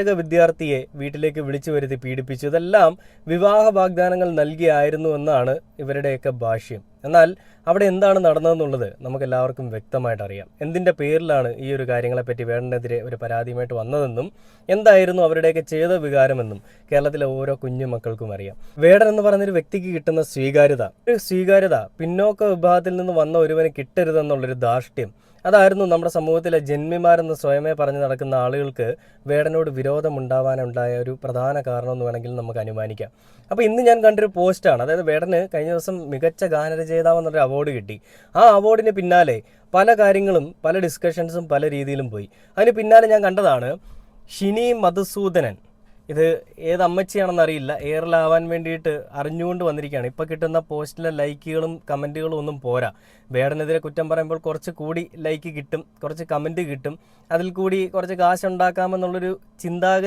ഏക വിദ്യാർത്ഥിയെ വീട്ടിലേക്ക് വിളിച്ചു വരുത്തി പീഡിപ്പിച്ചു. ഇതെല്ലാം വിവാഹ വാഗ്ദാനങ്ങൾ നൽകിയായിരുന്നു എന്നാണ് ഇവരുടെയൊക്കെ ഭാഷ്യം. എന്നാൽ അവിടെ എന്താണ് നടന്നതെന്നുള്ളത് നമുക്ക് എല്ലാവർക്കും വ്യക്തമായിട്ട് അറിയാം. എന്തിന്റെ പേരിലാണ് ഈ ഒരു കാര്യങ്ങളെപ്പറ്റി വേണ്ടതിരെ ഒരു പരാതിയുമായിട്ട് വന്നതെന്നും എന്തായിരുന്നു അവരുടെയൊക്കെ ചെയ്ത വികാരമെന്നും കേരളത്തിലെ ഓരോ കുഞ്ഞു മക്കൾക്കും അറിയാം. വേടൻ എന്ന് പറയുന്നൊരു വ്യക്തിക്ക് കിട്ടുന്ന സ്വീകാര്യത. ഒരു സ്വീകാര്യത പിന്നോക്ക വിഭാഗത്തിൽ നിന്ന് വന്ന ഒരുവന് കിട്ടരുതെന്നുള്ളൊരു ധാർഷ്ട്യം അതായിരുന്നു നമ്മുടെ സമൂഹത്തിലെ ജന്മിമാരെന്ന് സ്വയമേ പറഞ്ഞു നടക്കുന്ന ആളുകൾക്ക് വേടനോട് വിരോധമുണ്ടാവാനുണ്ടായ ഒരു പ്രധാന കാരണം എന്ന് വേണമെങ്കിൽ നമുക്ക് അനുമാനിക്കാം. അപ്പോൾ ഇന്ന് ഞാൻ കണ്ടൊരു പോസ്റ്റാണ്. അതായത് വേടന് കഴിഞ്ഞ ദിവസം മികച്ച ഗാനരചയിതാവ് എന്നൊരു അവാർഡ് കിട്ടി. ആ അവാർഡിന് പിന്നാലെ പല കാര്യങ്ങളും പല ഡിസ്കഷൻസും പല രീതിയിലും പോയി. അതിന് പിന്നാലെ ഞാൻ കണ്ടതാണ് ഷിനി മധുസൂദനൻ. ഇത് ഏത് അമ്മച്ചിയാണെന്ന് അറിയില്ല. എയറിലാവാൻ വേണ്ടിയിട്ട് അറിഞ്ഞുകൊണ്ട് വന്നിരിക്കുകയാണ്. ഇപ്പോൾ കിട്ടുന്ന പോസ്റ്റിലെ ലൈക്കുകളും കമന്റുകളും ഒന്നും പോരാ. വേടനെതിരെ കുറ്റം പറയുമ്പോൾ കുറച്ച് കൂടി ലൈക്ക് കിട്ടും കുറച്ച് കമന്റ് കിട്ടും. അതിൽ കൂടി കുറച്ച് കാശ് ഉണ്ടാക്കാമെന്നുള്ളൊരു ചിന്താഗതി